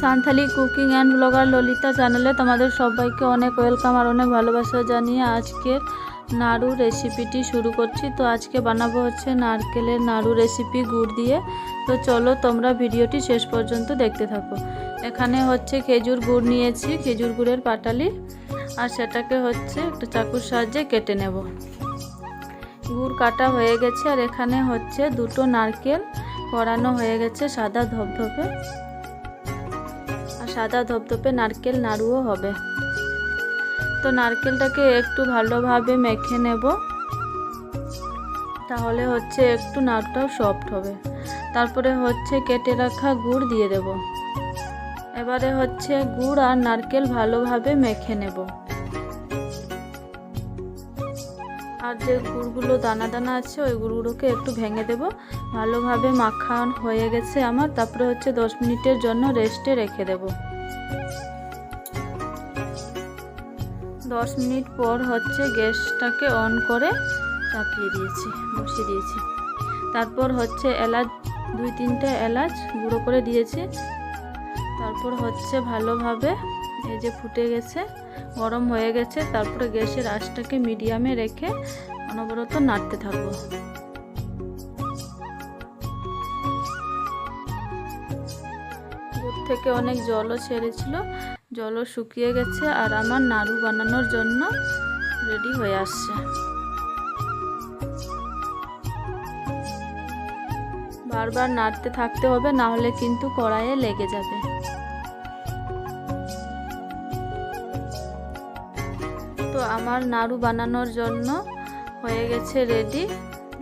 Santhali cooking and blogger Lalita চ্যানেলে তোমাদের সবাইকে অনেক ওয়েলকাম আর অনেক ভালোবাসা জানিয়ে আজকের নাড়ু রেসিপিটি শুরু করছি। তো আজকে বানাবো হচ্ছে নারকেলের নাড়ু রেসিপি গুড় দিয়ে। তো চলো তোমরা ভিডিওটি শেষ পর্যন্ত দেখতে থাকো। এখানে হচ্ছে খেজুর গুড় নিয়েছি, খেজুর গুড়ের পাটালি, আর সেটাকে হচ্ছে একটা চাকুর সাহায্যে কেটে নেব। গুড় কাটা হয়ে গেছে, আর এখানে হচ্ছে দুটো নারকেল করানো হয়ে গেছে সাদা ধপধপে। সাদা ধপধপে নারকেল নাড়ুও হবে। তো নারকেলটাকে একটু ভালোভাবে মেখে নেব। তাহলে হচ্ছে একটু নাড়ুটাও সফট হবে। তারপরে হচ্ছে কেটে রাখা গুড় দিয়ে দেব। এবারে হচ্ছে গুড় আর নারকেল ভালোভাবে মেখে নেব। আর যে গুড়গুলো দানা দানা আছে, ওই গুড়গুলোকে একটু ভেঙে দেব। ভালোভাবে মাখান হয়ে গেছে আমার। তারপরে হচ্ছে দশ মিনিটের জন্য রেস্টে রেখে দেব। দশ মিনিট পর হচ্ছে গ্যাসটাকে অন করে চাপিয়ে দিয়েছি, বসিয়ে দিয়েছি। তারপর হচ্ছে এলাচ, দুই তিনটে এলাচ গুঁড়ো করে দিয়েছি। তারপর হচ্ছে ভালোভাবে এই যে ফুটে গেছে, গরম হয়ে গেছে, তারপরে গ্যাসের আঁচটাকে মিডিয়ামে রেখে অনবরত নাড়তে থাকব। গুড় থেকে অনেক জলও ছেড়েছিল, জলও শুকিয়ে গেছে, আর আমার নাড়ু বানানোর জন্য রেডি হয়ে আসছে। বারবার নাড়তে থাকতে হবে, না হলে কিন্তু কড়াইয়ে লেগে যাবে। তো আমার নাড়ু বানানোর জন্য হয়ে গেছে রেডি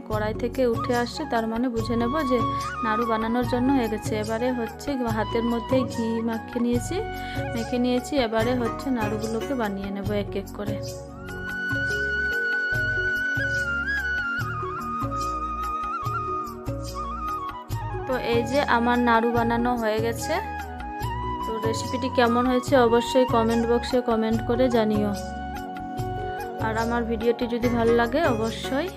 কড়াই থেকে উঠে আসছে, তার মানে বুঝে নেব যে নাড়ু বানানোর জন্য হয়ে গেছে। এবারে হচ্ছে হাতের মধ্যে ঘি মাখিয়ে নিয়েছি, মেখে নিয়েছি, এবারে হচ্ছে নাড়ুগুলোকে বানিয়ে নেব এক এক করে। তো এই যে আমার নাড়ু বানানো হয়ে গেছে। তো রেসিপিটি কেমন হয়েছে অবশ্যই কমেন্ট বক্সে কমেন্ট করে জানিও। আর আমার ভিডিওটি যদি ভালো লাগে, অবশ্যই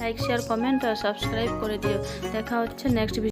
লাইক শেয়ার কমেন্ট আর সাবস্ক্রাইব করে দিও। দেখা হচ্ছে নেক্সট